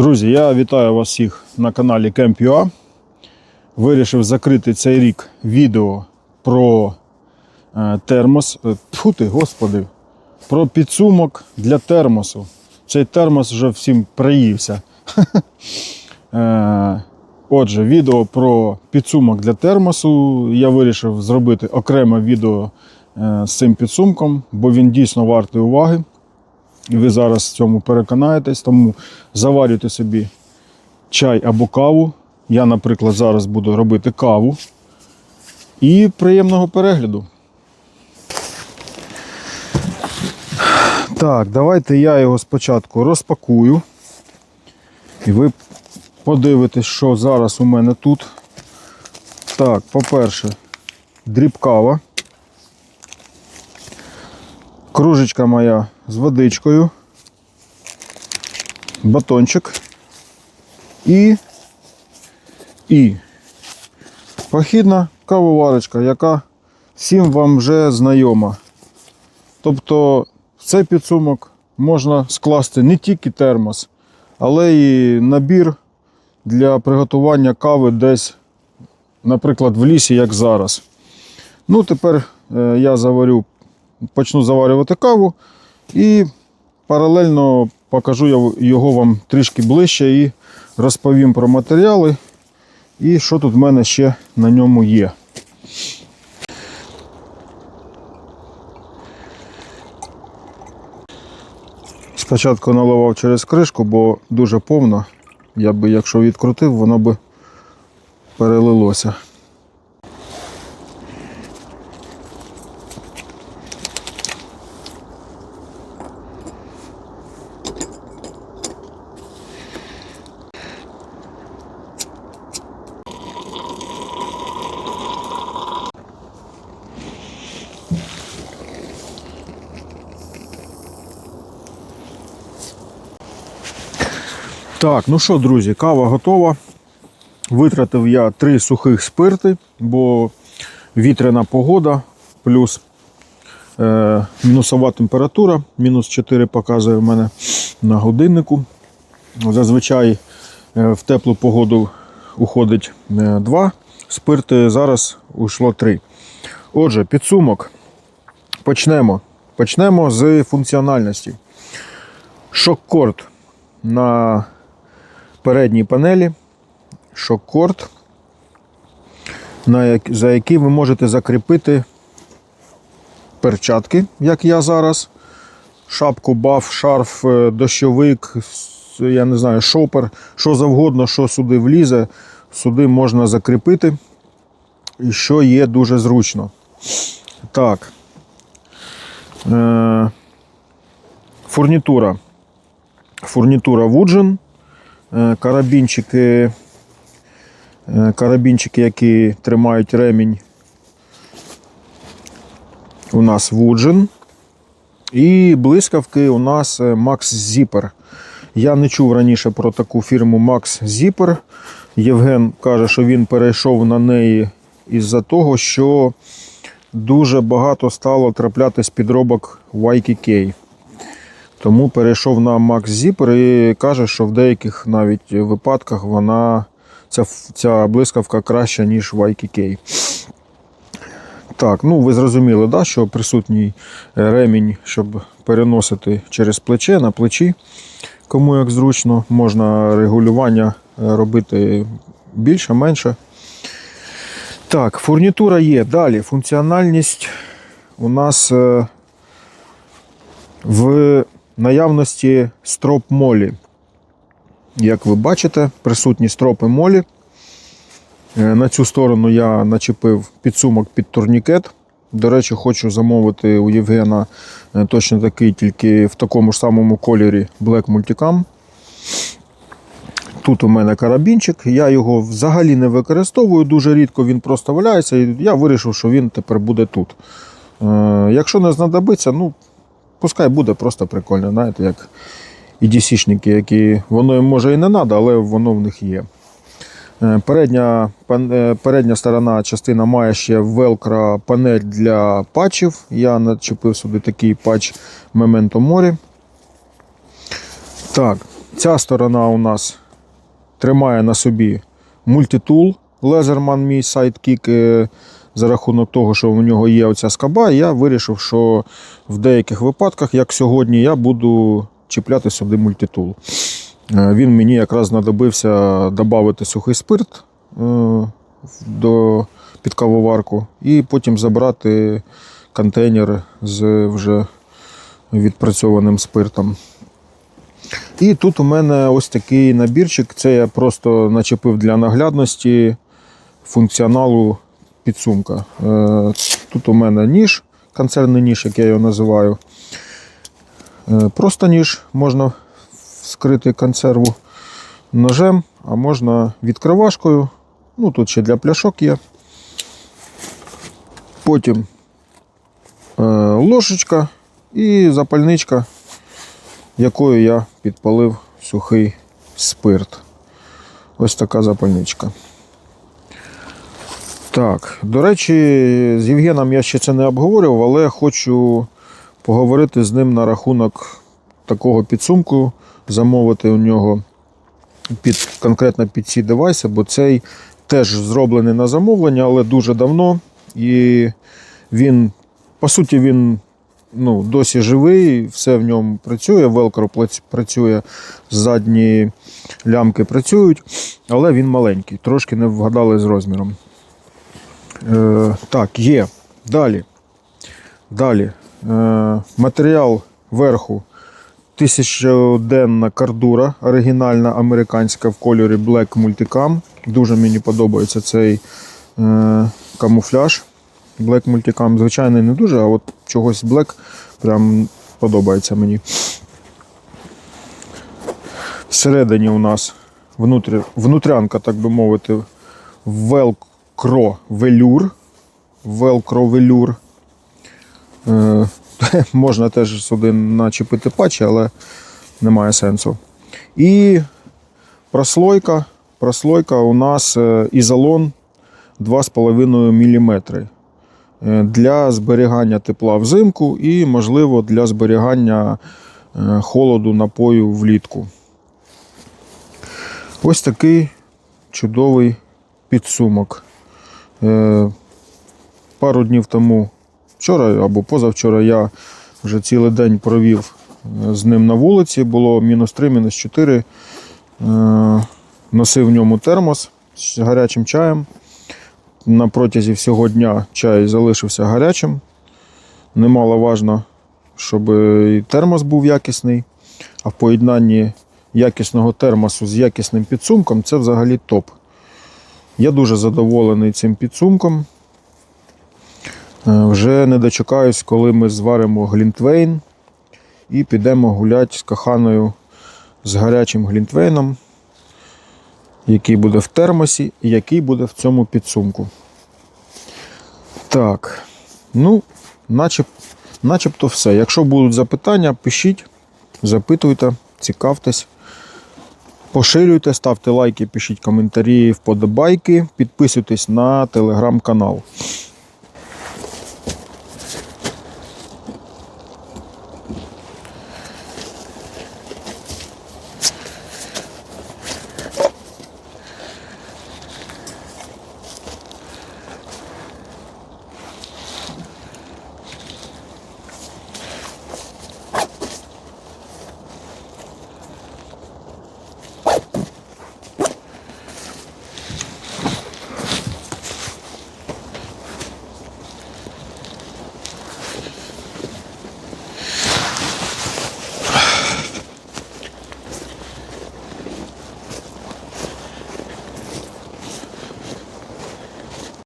Друзі, я вітаю вас всіх на каналі Camp.ua. Вирішив закрити цей рік відео про е, термос. Е, Тьфу ти, господи, про підсумок для термосу. Цей термос вже всім приївся. Е, Отже, відео про підсумок для термосу. Я вирішив зробити окреме відео з цим підсумком, бо він дійсно вартий уваги. І ви зараз в цьому переконаєтесь, тому заварюйте собі чай або каву. Я, наприклад, зараз буду робити каву. І приємного перегляду. Так, давайте я його спочатку розпакую. І ви подивитесь, що зараз у мене тут. Так, по-перше, дріб кава. Кружечка моя з водичкою, батончик і, і похідна кавоварочка, яка всім вам вже знайома. Тобто в цей підсумок можна скласти не тільки термос, але й набір для приготування кави десь, наприклад, в лісі, як зараз. Ну, тепер е, я заварю почну заварювати каву і паралельно покажу я його вам трішки ближче і розповім про матеріали і що тут в мене ще на ньому є. Спочатку наливав через кришку, бо дуже повно. Я би, якщо відкрутив, воно би перелилося. Так, ну що, друзі, кава готова. Витратив я три сухих спирти, бо вітряна погода, плюс е, мінусова температура, мінус 4 показує в мене на годиннику. Зазвичай е, в теплу погоду уходить е, два спирти, зараз уйшло три. Отже, підсумок. Почнемо. Почнемо з функціональності. Шок-корд на передній панелі, шок-корд, за який ви можете закріпити перчатки, як я зараз. Шапку, баф, шарф, е, дощовик, я не знаю, шопер, що завгодно, що сюди влізе, сюди можна закріпити, і що є дуже зручно. Так. Е, фурнітура. Фурнітура Вуджен. Е, Карабінчики, е, карабінчики, які тримають ремінь. У нас Вуджен. І блискавки у нас е, Max Zipper. Я не чув раніше про таку фірму Max Zipper. Євген каже, що він перейшов на неї із-за того, що дуже багато стало траплятись підробок YKK. Тому перейшов на Max Zipper і каже, що в деяких навіть випадках вона ця, ця блискавка краща, ніж YKK. Так, ну ви зрозуміли, да, що присутній е, ремінь, щоб переносити через плече на плечі. Кому як зручно, можна регулювання е, робити більше, менше. Так, фурнітура є. Далі функціональність у нас е, в наявності строп молі. Як ви бачите, присутні стропи молі. Е, На цю сторону я начепив підсумок під турнікет. До речі, хочу замовити у Євгена е, точно такий, тільки в такому ж самому кольорі Black Multicam. Тут у мене карабінчик, я його взагалі не використовую, дуже рідко він просто валяється, і я вирішив, що він тепер буде тут. Е, Якщо не знадобиться, ну пускай буде просто прикольно, знаєте, як і DC-шники, які воно їм може і не треба, але воно в них є. Е, Передня, е, передня сторона частина має ще велкро панель для патчів. Я начепив собі такий патч Memento Mori. Так, Ця сторона у нас тримає на собі мультитул Лезерман, мій сайдкік. За рахунок того, що у нього є оця скаба, я вирішив, що в деяких випадках, як сьогодні, я буду чіпляти сюди мультитул. Е, Він мені якраз знадобився додати сухий спирт е, до під кавоварку і потім забрати контейнер з вже відпрацьованим спиртом. І тут у мене ось такий набірчик. Це я просто начепив для наглядності функціоналу підсумка. Е, Тут у мене ніж, концерний ніж, як я його називаю. Е, Просто ніж можна вскрити консерву ножем, а можна відкривашкою. Ну, тут ще для пляшок є. Потім е, ложечка і запальничка, якою я підпалив сухий спирт. Ось така запальничка. Так, до речі, з Євгеном я ще це не обговорював, але хочу поговорити з ним на рахунок такого підсумку, замовити у нього під, конкретно під ці девайси, бо цей теж зроблений на замовлення, але дуже давно. І він, по суті, він ну, досі живий, все в ньому працює, велкро працює, задні лямки працюють, але він маленький, трошки не вгадали з розміром. Е, так, є. Далі. Далі. Е, матеріал верху. Тисячоденна кардура, оригінальна американська в кольорі Black Multicam. Дуже мені подобається цей е, камуфляж. Black Multicam, звичайно, не дуже, а от чогось Black прям подобається мені. Всередині у нас внутрі, внутрянка, так би мовити, велкро велюр. Велкро велюр. Е, можна теж сюди начепити патчі, але немає сенсу. І прослойка. Прослойка у нас е, ізолон 2,5 мм е, для зберігання тепла взимку і, можливо, для зберігання е, холоду напою влітку. Ось такий чудовий підсумок. Е, Пару днів тому, вчора або позавчора, я вже цілий день провів е, з ним на вулиці. Було мінус 3, мінус 4. Е, Носив в ньому термос з гарячим чаєм. На протязі всього дня чай залишився гарячим. Немало важно, щоб і термос був якісний, а в поєднанні якісного термосу з якісним підсумком це взагалі топ. Я дуже задоволений цим підсумком. Е, Вже не дочекаюсь, коли ми зваримо глінтвейн і підемо гуляти з коханою з гарячим глінтвейном, який буде в термосі і який буде в цьому підсумку. Так, ну, начеб, начебто все. Якщо будуть запитання, пишіть, запитуйте, цікавтесь. Поширюйте, ставте лайки, пишіть коментарі, вподобайки, підписуйтесь на телеграм-канал.